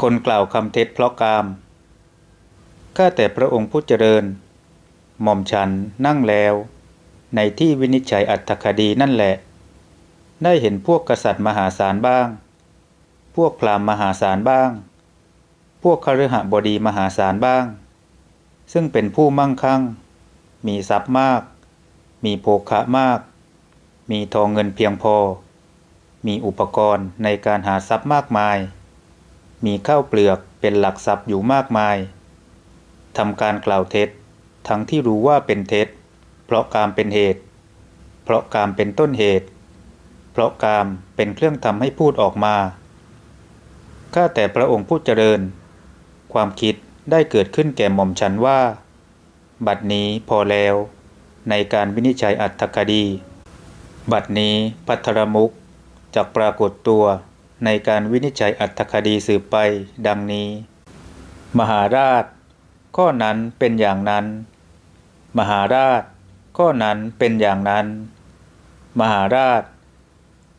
คนกล่าวคำเท็จเพราะกาม ข้าแต่พระองค์ผู้เจริญ หม่อมฉันนั่งแล้ว ในที่วินิจฉัยอัตถคดีนั่นแหละ ได้เห็นพวกกษัตริย์มหาศาลบ้าง พวกพราหมณ์มหาศาลบ้าง พวกคฤหบดีมหาศาลบ้าง ซึ่งเป็นผู้มั่งคั่ง มีทรัพย์มาก มีโภคะมาก มีทองเงินเพียงพอ มีอุปกรณ์ในการหาทรัพย์มากมาย มีข้าวเปลือกเป็นหลักทรัพย์อยู่มากมายทำการกล่าวเท็จ ทั้งที่รู้ว่าเป็นเท็จ เพราะกามเป็นเหตุ เพราะกามเป็นต้นเหตุ เพราะกามเป็นเครื่องทำให้พูดออกมาข้าแต่พระองค์ผู้เจริญ ความคิดได้เกิดขึ้นแก่หม่อมฉันว่า บัดนี้พอแล้ว ในการวินิจฉัยอัตถคดี บัดนี้พัทรมุกจะปรากฏตัว ในการวินิจฉัยอัตถคดีสืบไป ดังนี้ มหาราช ข้อนั้นเป็นอย่างนั้น มหาราช ข้อนั้นเป็นอย่างนั้น มหาราช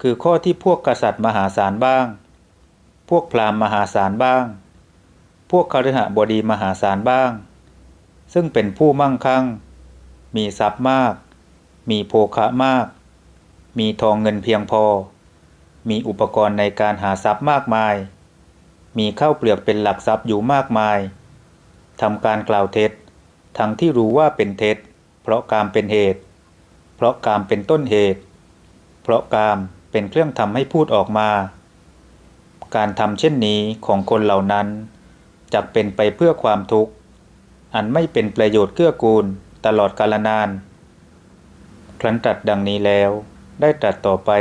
คือข้อที่พวกกษัตริย์มหาศาลบ้าง พวกพราหมณ์มหาศาลบ้าง พวกคฤหบดีมหาศาลบ้าง ซึ่งเป็นผู้มั่งคั่ง มีทรัพย์มาก มีโภคะมาก มีทองเงินเพียงพอ มีอุปกรณ์ในการหาทรัพย์มากมาย มีข้าวเปลือกเป็นหลักทรัพย์อยู่มากมายทำการกล่าวเท็จ ทั้งที่รู้ว่าเป็นเท็จ เพราะกามเป็นเหตุ เพราะกามเป็นต้นเหตุ เพราะกามเป็นเครื่องทำให้พูดออกมา การทำเช่นนี้ของคนเหล่านั้นจะเป็นไปเพื่อความทุกข์ อันไม่เป็นประโยชน์เกื้อกูลตลอดกาลนาน ครั้นตรัสดังนี้แล้ว ได้ตรัสต่อไป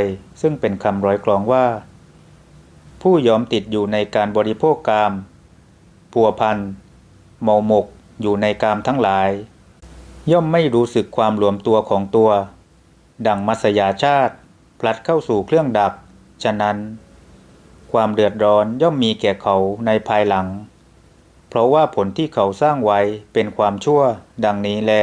ซึ่งเป็นคำร้อยกลองว่า ผู้ยอมติดอยู่ในการบริโภคกามพัวพันเมาหมกอยู่ในกามทั้งหลาย ย่อมไม่รู้สึกความหลวมตัวของตัว ดังมัสยาชาติ พลัดเข้าสู่เครื่องดับ ฉะนั้น ความเดือดร้อนย่อมมีแก่เขาในภายหลัง เพราะว่าผลที่เขาสร้างไว้เป็นความชั่วดังนี้แล